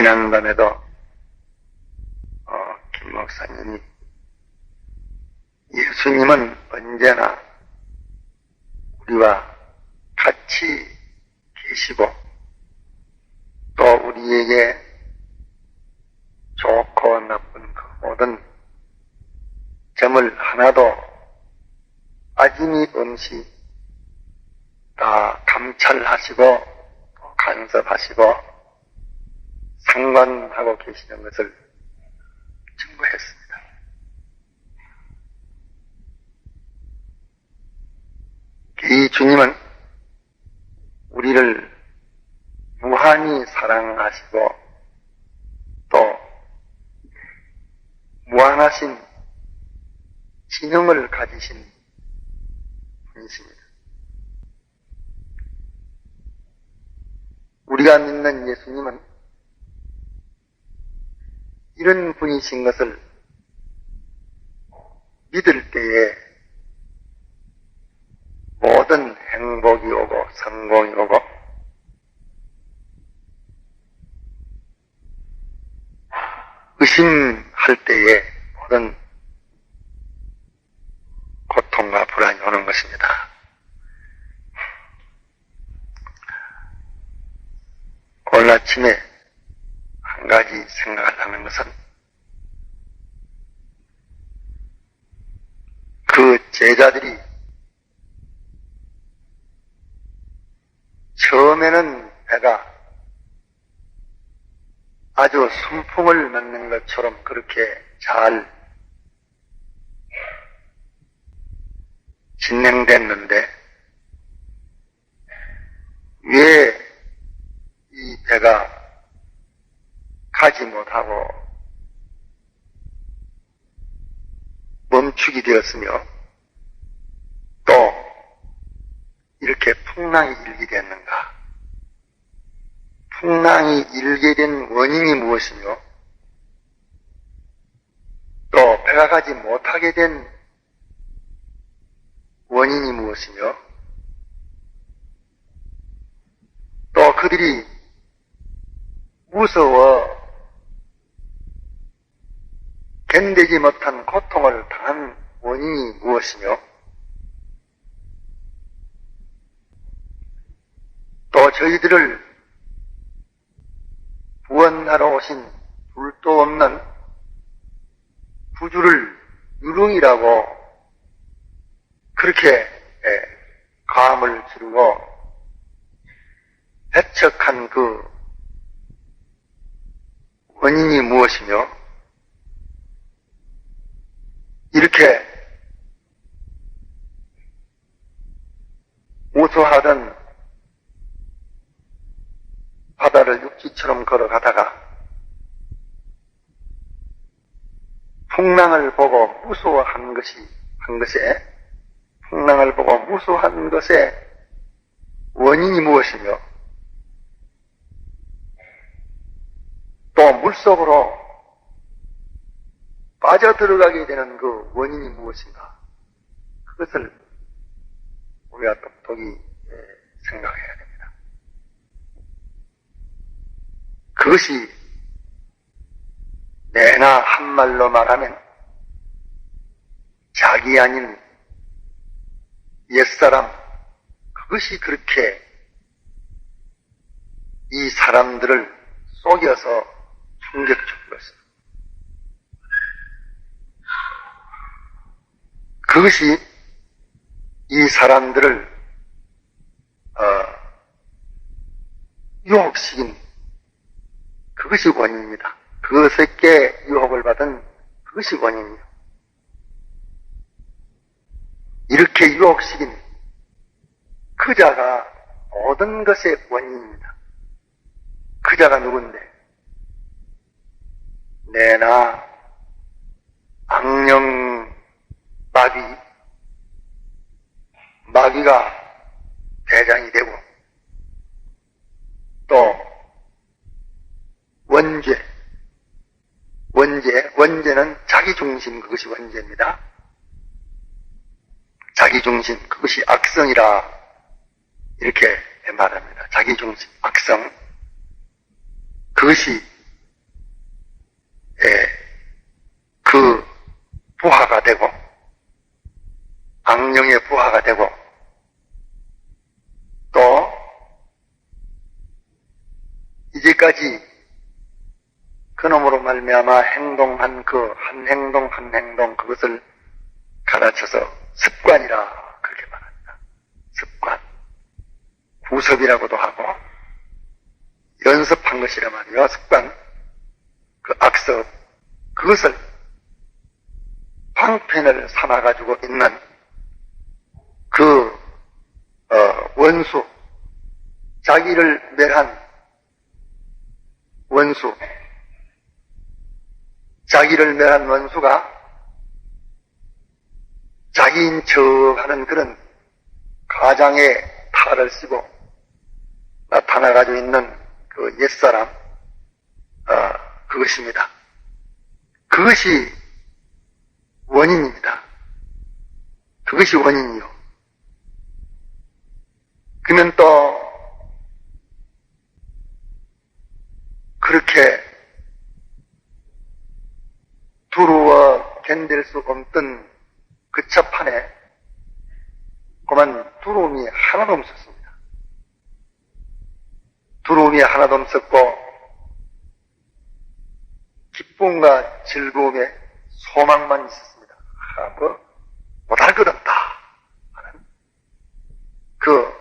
지난밤에도 어, 김 목사님이 예수님은 언제나 우리와 같이 계시고 또 우리에게 좋고 나쁜 그 모든 점을 하나도 빠짐이 없이 다 감찰하시고 또 간섭하시고 상관하고 계시는 것을 증거했습니다. 이 주님은 우리를 무한히 사랑하시고 또 무한하신 지능을 가지신 분이십니다. 우리가 믿는 예수님은 이런 분이신 것을 믿을 때에 모든 행복이 오고 성공이 오고 의심할 때에 모든 고통과 불안이 오는 것입니다. 오늘 아침에 한 가지 생각을 하는 것은 그 제자들이 처음에는 배가 아주 순풍을 맞는 것처럼 그렇게 잘 진행됐는데 왜 이 배가 가지 못하고 멈추게 되었으며 또 이렇게 풍랑이 일게 됐는가? 풍랑이 일게 된 원인이 무엇이며 또 배가 가지 못하게 된 원인이 무엇이며 또 그들이 무서워 견디지 못한 고통을 당한 원인이 무엇이며 또 저희들을 구원하러 오신 둘도 없는 구주를 유령이라고 그렇게 예, 감을 지르고 배척한 그 원인이 무엇이며 이렇게 우수하던 바다를 육지처럼 걸어가다가 풍랑을 보고 무서워한 것이 한 것에 풍랑을 보고 무서워한 것의 원인이 무엇이며 또 물속으로 빠져 들어가게 되는 그 원인이 무엇인가 그것을 우리가 똑똑히 예, 생각해야 됩니다. 그것이 내나 한 말로 말하면 자기 아닌 옛사람 그것이 그렇게 이 사람들을 속여서 충격 준 것입니다. 그것이 이 사람들을 어, 유혹시킨 그것이 원인입니다. 그것에게 유혹을 받은 그것이 원인이에요. 이렇게 유혹시킨 그 자가 모든 것의 원인입니다. 그 자가 누군데? 내나 악령 마귀 마귀가 대장이 되고 또 원죄 원죄, 원죄는 자기중심, 그것이 원죄입니다. 자기중심, 그것이 악성이라, 이렇게 말합니다. 자기중심, 악성. 그것이, 예, 그 부하가 되고, 악령의 부하가 되고, 또, 이제까지 놈으로 말미암아 행동한 그 한 행동 한 행동 그것을 가르쳐서 습관이라 그렇게 말합니다. 습관. 구섭이라고도 하고 연습한 것이라 말이요. 습관. 그 악습. 그것을 방편을 삼아가지고 있는 그 어, 원수, 자기를 멸한 원수, 자기를 멸한 원수가 자기인 척 하는 그런 가장의 탈을 쓰고 나타나가지고 있는 그 옛사람, 어, 그것입니다. 그것이 원인입니다. 그것이 원인이요. 그러면 또 그렇게 두루워 견딜 수 없던 그 차판에 그만 두려움이 하나도 없었습니다. 두려움이 하나도 없었고 기쁨과 즐거움에 소망만 있었습니다. 아, 뭐 못할 것 없다 하는 그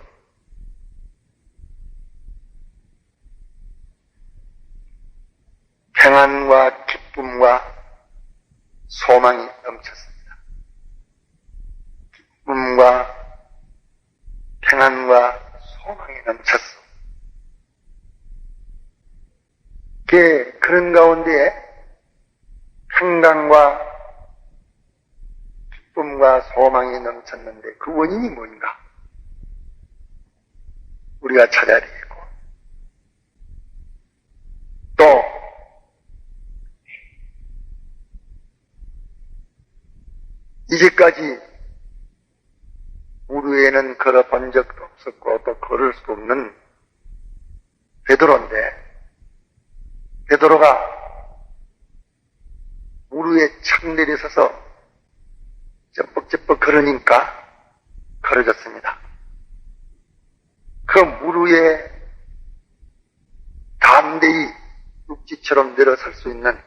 평안과 기쁨과 소망이 넘쳤습니다. 기쁨과 평안과 소망이 넘쳤어. 그, 그런 가운데에 평강과 기쁨과 소망이 넘쳤는데 그 원인이 뭔가? 우리가 찾아야 되겠고. 또, 이제까지 우리에는 걸어본 적도 없었고 또 걸을 수 없는 베드로인데 베드로가 무르에 착 내려서서 쩍뻑쩍뻑 걸으니까 걸어졌습니다. 그 무르에 담대히 육지처럼 내려설 수 있는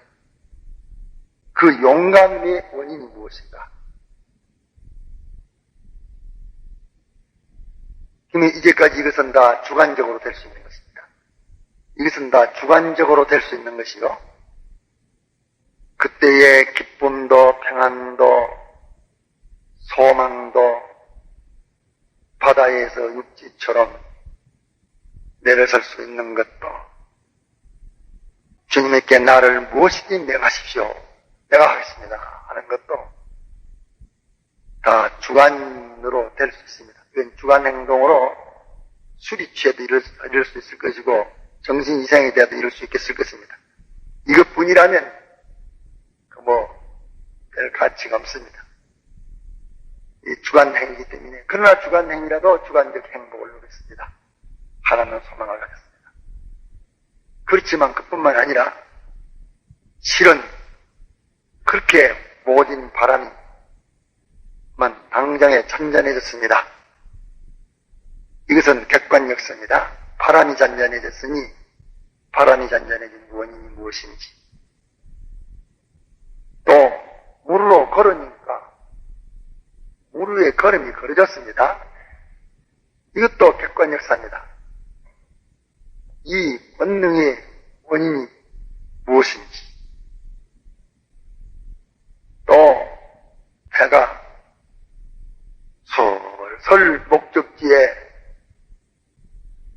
그 용감의 원인이 무엇인가? 그러면 이제까지 이것은 다 주관적으로 될 수 있는 것입니다. 이것은 다 주관적으로 될 수 있는 것이요. 그때의 기쁨도 평안도 소망도 바다에서 육지처럼 내려설 수 있는 것도 주님께 나를 무엇이든 명하십시오. 내가 하겠습니다. 하는 것도 다 주관으로 될 수 있습니다. 주관 행동으로 술이 취해도 이럴, 이럴 수 있을 것이고 정신 이상에 대해도 이럴 수 있겠을 것입니다. 이것뿐이라면 그 뭐 별 가치가 없습니다. 행위이기 때문에 그러나 주관 행위라도 주관적 행복을 누렸습니다. 하나는 소망을 가졌습니다. 그렇지만 그뿐만 아니라 실은 그렇게 모진 바람이 만 당장에 잔잔해졌습니다. 이것은 객관 역사입니다. 바람이 잔잔해졌으니 바람이 잔잔해진 원인이 무엇인지 또 물로 걸으니까 물 위에 걸음이 걸어졌습니다. 이것도 객관 역사입니다. 이 본능의 원인이 무엇인지 또 배가 설설 목적지에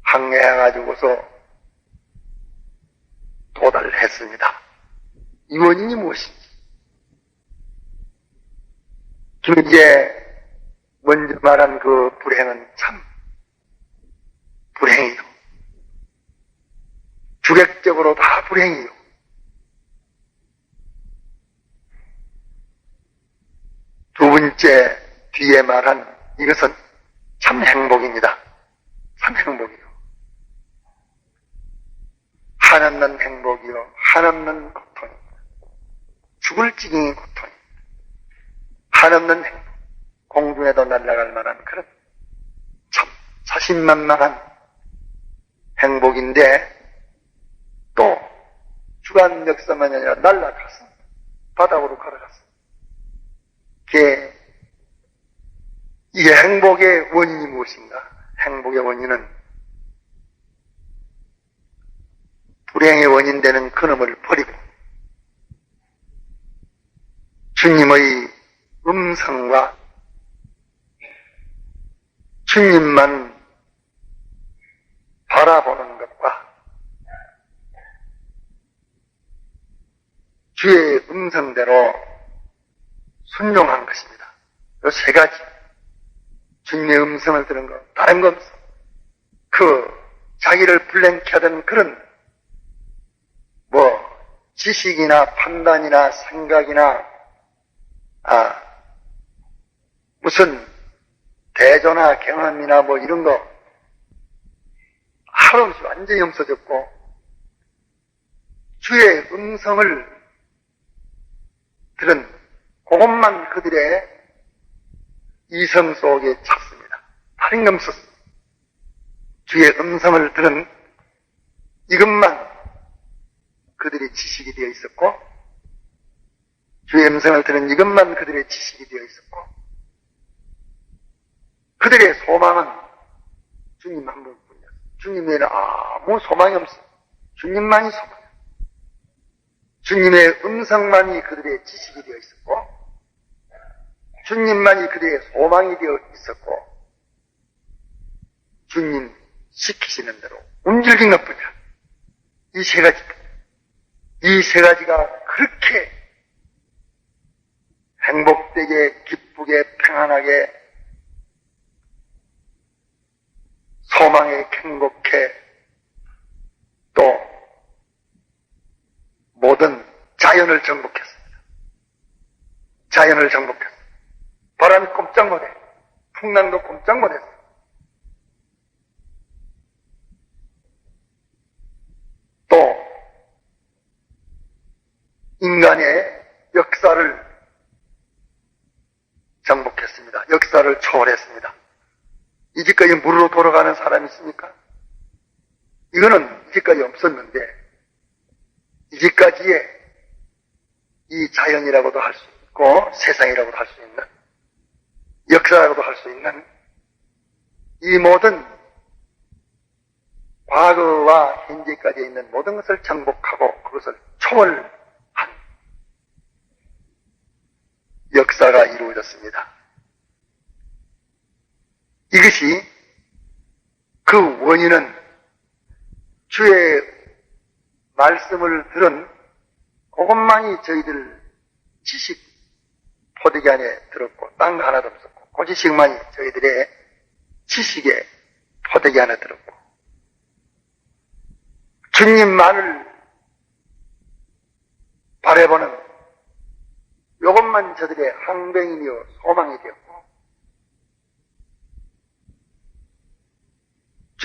항해해가지고서 도달을 했습니다. 이 원인이 무엇인지. 김제 먼저 말한 그 불행은 참 불행이요. 주객적으로 다 불행이요. 두 번째 뒤에 말한 이것은 참 행복입니다. 참 행복이요. 한없는 행복이요. 한없는 고통입니다. 죽을 지경의 고통입니다. 한없는 행복. 공중에도 날아갈 만한 그런 참 자신만만한 행복인데 또 주간 역사만이 아니라 날라갔습니다. 바닥으로 걸어갔습니다. 그게 이 행복의 원인이 무엇인가? 행복의 원인은 불행의 원인 되는 그놈을 버리고 주님의 음성과 주님만 바라보는 것과 주의 음성대로 순종한 것입니다. 이 세 가지. 주님의 음성을 들은 것, 다른 것. 그, 자기를 불행케 하던 그런, 뭐, 지식이나 판단이나 생각이나, 아, 무슨, 대조나 경험이나 뭐 이런 거, 하루없이 완전히 없어졌고, 주의 음성을 들은 그것만 그들의 이성 속에 잡습니다. 다른 게 없었습니다. 주의 음성을 들은 이것만 그들의 지식이 되어 있었고, 주의 음성을 들은 이것만 그들의 지식이 되어 있었고, 그들의 소망은 주님 한 분뿐이었어요. 주님 외에는 아무 소망이 없어요. 주님만이 소망. 주님의 음성만이 그들의 지식이 되어 있었고, 주님만이 그들의 소망이 되어 있었고, 주님 시키시는 대로 움직인 것 뿐이야. 이 세 가지. 이 세 가지가 그렇게 행복되게, 기쁘게, 평안하게, 소망에 행복해, 또 모든 자연을 정복했습니다. 자연을 정복했습니다. 바람이 꼼짝 못해. 풍랑도 꼼짝 못했어. 또 인간의 역사를 정복했습니다. 역사를 초월했습니다. 이제까지 물로 돌아가는 사람이 있습니까? 이거는 이제까지 없었는데 이제까지의 이 자연이라고도 할 수 있고 세상이라고도 할 수 있는 역사라고도 할 수 있는 이 모든 과거와 현재까지 있는 모든 것을 정복하고 그것을 초월한 역사가 이루어졌습니다. 이것이 그 원인은 주의 말씀을 들은 그것만이 저희들 지식 포대기 안에 들었고 딴 거 하나도 없었고 그 지식만이 저희들의 지식의 포대기 안에 들었고 주님만을 바라보는 이것만 저들의 항뱅이며 소망이 되었고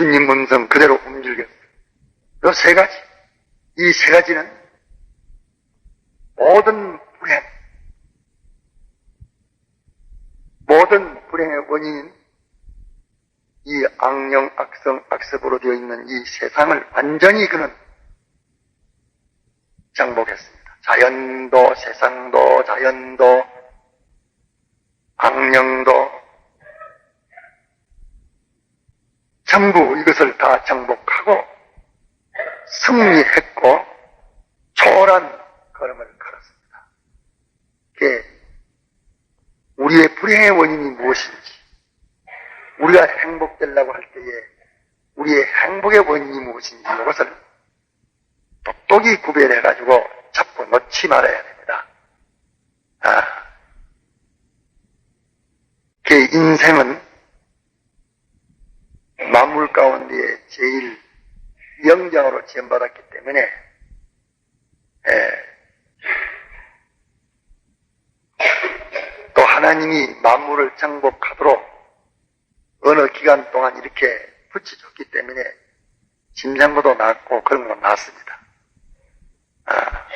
주님 음성 그대로 움직였어요. 이세 가지. 이 세 가지는 모든 불행, 모든 불행의 원인인 이 악령, 악성, 악습으로 되어 있는 이 세상을 완전히 그는 정복했습니다. 자연도, 세상도, 자연도, 악령도, 전부 이것을 다 정복하고 승리했고 초월한 걸음을 걸었습니다. 그게 우리의 불행의 원인이 무엇인지, 우리가 행복되려고 할 때에 우리의 행복의 원인이 무엇인지 이것을 똑똑히 구별해가지고 잡고 놓지 말아야 됩니다. 아, 그 인생은 만물 가운데 제일 영장으로 지원받았기 때문에 예, 또 하나님이 만물을 정복하도록 어느 기간 동안 이렇게 붙여줬기 때문에 심장보도 낫고 그런 건 낫습니다. 아,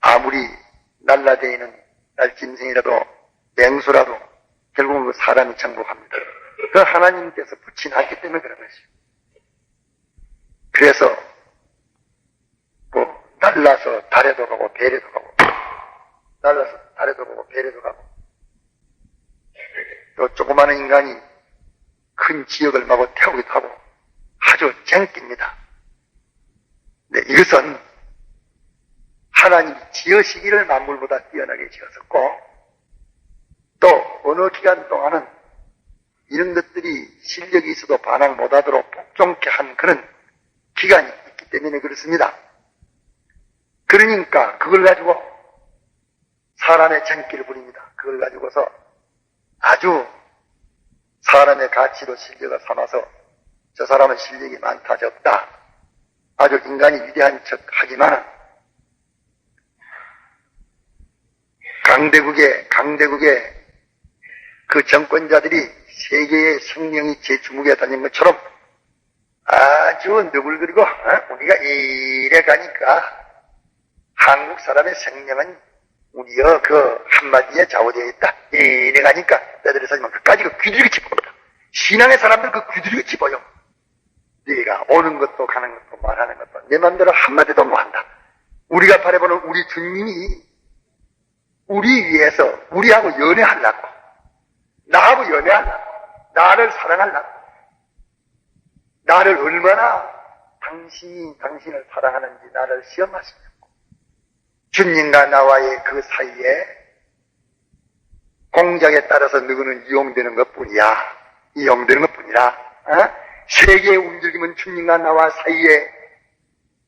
아무리 날라다니는 날짐승이라도 맹수라도 결국은 그 사람이 정복합니다. 그 하나님께서 붙여놨기 때문에 그런 것이요. 그래서 뭐 날라서 달에도 가고 별에도 가고 날라서 달에도 가고 별에도 가고 또 조그마한 인간이 큰 지역을 마구 태우기도 하고 아주 쟁깁니다. 네, 이것은 하나님이 지으시기를 만물보다 뛰어나게 지었었고 또 어느 기간 동안은 이런 것들이 실력이 있어도 반항 못하도록 복종케 한 그런 기간이 있기 때문에 그렇습니다. 그러니까 그걸 가지고 사람의 정기를 부립니다. 그걸 가지고서 아주 사람의 가치로 실력을 삼아서 저 사람은 실력이 많다 적다 아주 인간이 위대한 척 하지만 강대국의 강대국의 그 정권자들이 세계의 생명이 제 주목에 다닌 것처럼 아주 너글거리고 어? 우리가 이래 가니까 한국 사람의 생명은 우리의 그 한마디에 좌우되어 있다. 이래 가니까 너들이 서지만 그까지 그 귀들이 집어니다 신앙의 사람들 그 귀들이 집어요. 네가 오는 것도 가는 것도 말하는 것도 내 맘대로 한마디도 못한다. 우리가 바라보는 우리 주님이 우리 위해서 우리하고 연애하려고 나하고 연애하려고 나를 사랑하려고 나를 얼마나 당신이 당신을 사랑하는지 나를 시험하시려고 주님과 나와의 그 사이에 공작에 따라서 누구는 이용되는 것 뿐이야. 이용되는 것 뿐이라. 어? 세계의 움직임은 주님과 나와 사이에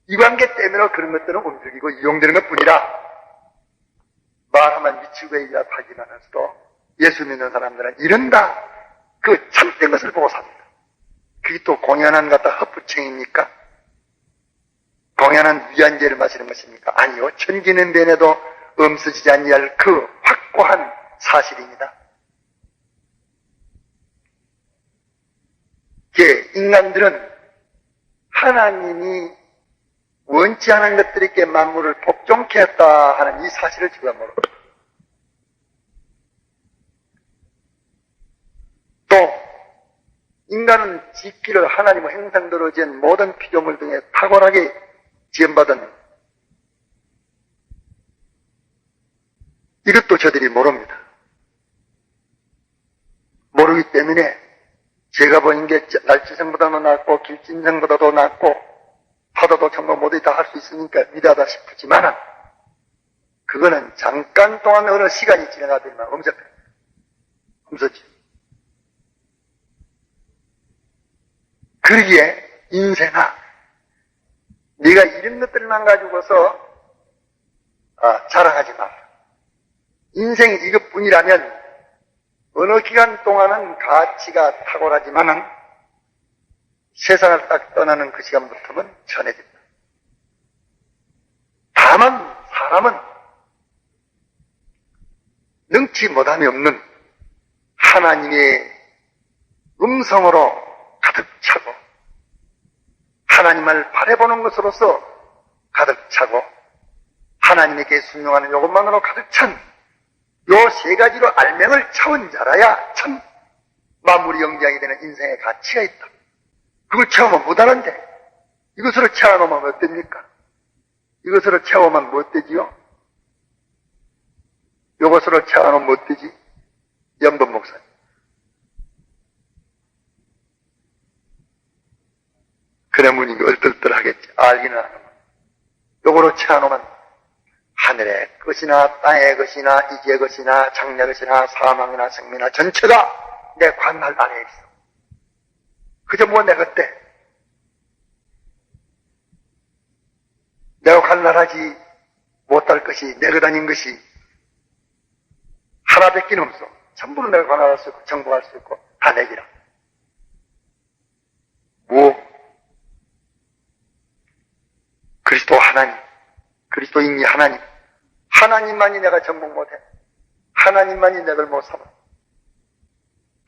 이 관계 때문에 그런 것들은 움직이고 이용되는 것 뿐이라. 말하면 미치고 이야기하기만 할수도 예수 믿는 사람들은 이런다. 그 참된 것을 보고 삽니다. 그게 또 공연한 갖다 헛부청입니까? 공연한 위안제를 마시는 것입니까? 아니요. 천기는 변해도 없어지지 않니할 그 확고한 사실입니다. 예, 인간들은 하나님이 원치 않은 것들에게 만물을 복종케 했다 하는 이 사실을 모르 또 인간은 짓기를 하나님의 행상대로 지은 모든 피조물 등에 탁월하게 지원받은 이것도 저들이 모릅니다. 모르기 때문에 제가 보인 게 날치생보다도 낫고 길진생보다도 낫고 파도도 전부 모두 다 할 수 있으니까 위대하다 싶지만 그거는 잠깐 동안 어느 시간이 지나가더니만 엄석 없어지. 그러기에 인생아 네가 이런 것들만 가지고서 아, 자랑하지 마. 인생이 이것뿐이라면 어느 기간 동안은 가치가 탁월하지만은 세상을 딱 떠나는 그 시간부터는 전해진다. 다만 사람은 능치 못함이 없는 하나님의 음성으로 하나님을 바라보는 것으로서 가득 차고 하나님에게 순종하는 요것만으로 가득 찬 요 세 가지로 알맹을 차원 자라야 참 마무리 영장이 되는 인생의 가치가 있다. 그걸 체험하면 못하는데 이것으로 체험하면 어땠니까? 이것으로 체험하면 못 되지요? 이것으로 체험하면 못 되지? 연번 목사님. 이게 얼떨떨하겠지. 알기는 하는 요거로 채워놓으면 하늘의 것이나 땅의 것이나 이지의 것이나 장래 것이나 사망이나 생명이나 전체가 내 관할 안에 있어. 그저 뭐 내가 때 내가 관할하지 못할 것이 내가 다닌 것이 하나밖에 없어. 전부는 내가 관할할 수 있고 정복할 수 있고 다 내기라. 뭐 그리스도 하나님, 그리스도인이 하나님, 하나님만이 내가 정복 못해. 하나님만이 내가 못 삼아.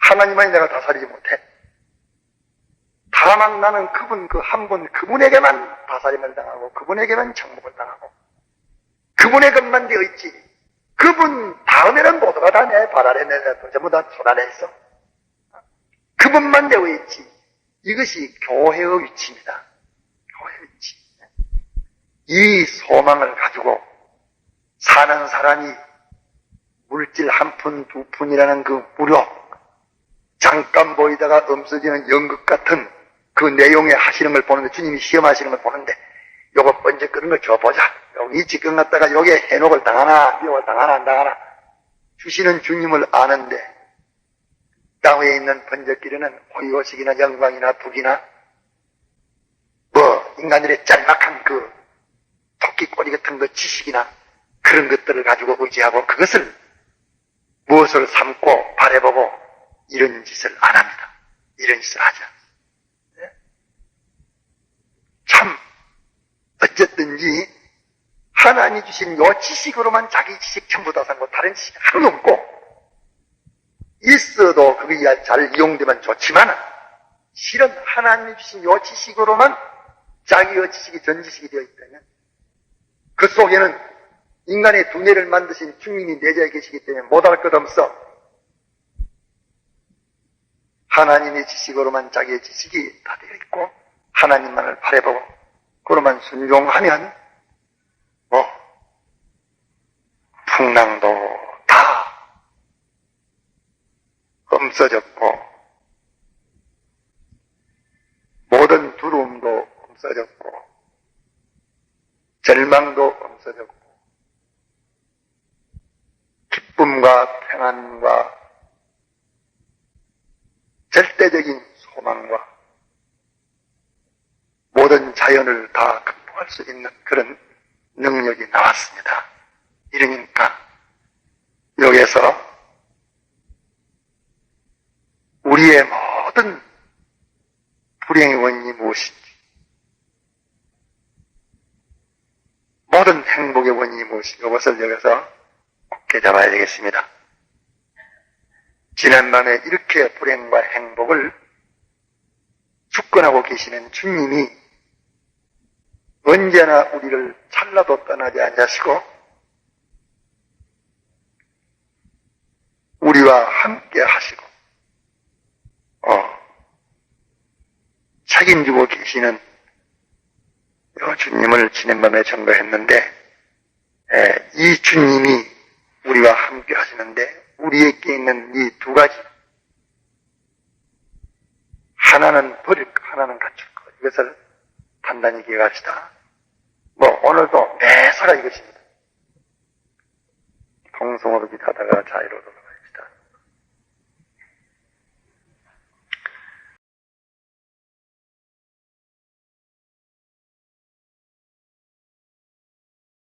하나님만이 내가 다스리지 못해. 다만 나는 그분 그 한 분 그분에게만 다스림을 당하고 그분에게만 정복을 당하고 그분의 것만 되어 있지. 그분 다음에는 모두가 다 내 발 아래 내려도 전부 다손 안에 있어. 그분만 되어 있지. 이것이 교회의 위치입니다. 이 소망을 가지고 사는 사람이 물질 한 푼, 두 푼이라는 그 무력, 잠깐 보이다가 없어지는 연극 같은 그 내용에 하시는 걸 보는데, 주님이 시험하시는 걸 보는데, 요거 번째 끄는 걸 줘보자. 여기 지금 갔다가 요게 해녹을 당하나, 미혹을 당하나, 안 당하나, 주시는 주님을 아는데, 땅 위에 있는 번쩍기르는 호의호식이나 영광이나 북이나, 뭐, 인간들의 짤막한 그 토끼 꼬리 같은 그 지식이나 그런 것들을 가지고 의지하고 그것을 무엇을 삼고 바래보고 이런 짓을 안 합니다. 이런 짓을 하지 않습니다. 네? 참, 어쨌든지 하나님이 주신 요 지식으로만 자기 지식 전부 다 삼고 다른 지식이 하나도 없고 있어도 그게 잘 이용되면 좋지만 실은 하나님이 주신 요 지식으로만 자기의 지식이 전 지식이 되어 있다면 그 속에는 인간의 두뇌를 만드신 주님이 내자에 계시기 때문에 못할 것 없어. 하나님의 지식으로만 자기의 지식이 다 되어 있고 하나님만을 바라보고 그로만 순종하면 뭐 풍랑도 다 없어졌고 모든 두려움도 없어졌고 절망도 없어졌고 기쁨과 평안과 절대적인 소망과 모든 자연을 다 극복할 수 있는 그런 능력이 나왔습니다. 이러니까 여기에서 우리의 모든 불행의 원인이 무엇인지 모든 행복의 원인이 무엇인지 이것을 여기서 굳게 잡아야 되겠습니다. 지난밤에 이렇게 불행과 행복을 주권하고 계시는 주님이 언제나 우리를 찰나도 떠나지 않으시고 우리와 함께 하시고 어, 책임지고 계시는 요 주님을 지난밤에 전거했는데 에, 이 주님이 우리와 함께 하시는데 우리에게 있는 이 두 가지 하나는 버릴 것, 하나는 갖출 것 이것을 단단히 기억합시다. 뭐 오늘도 매사가 이것입니다. 통성으로 기타다가 자유로도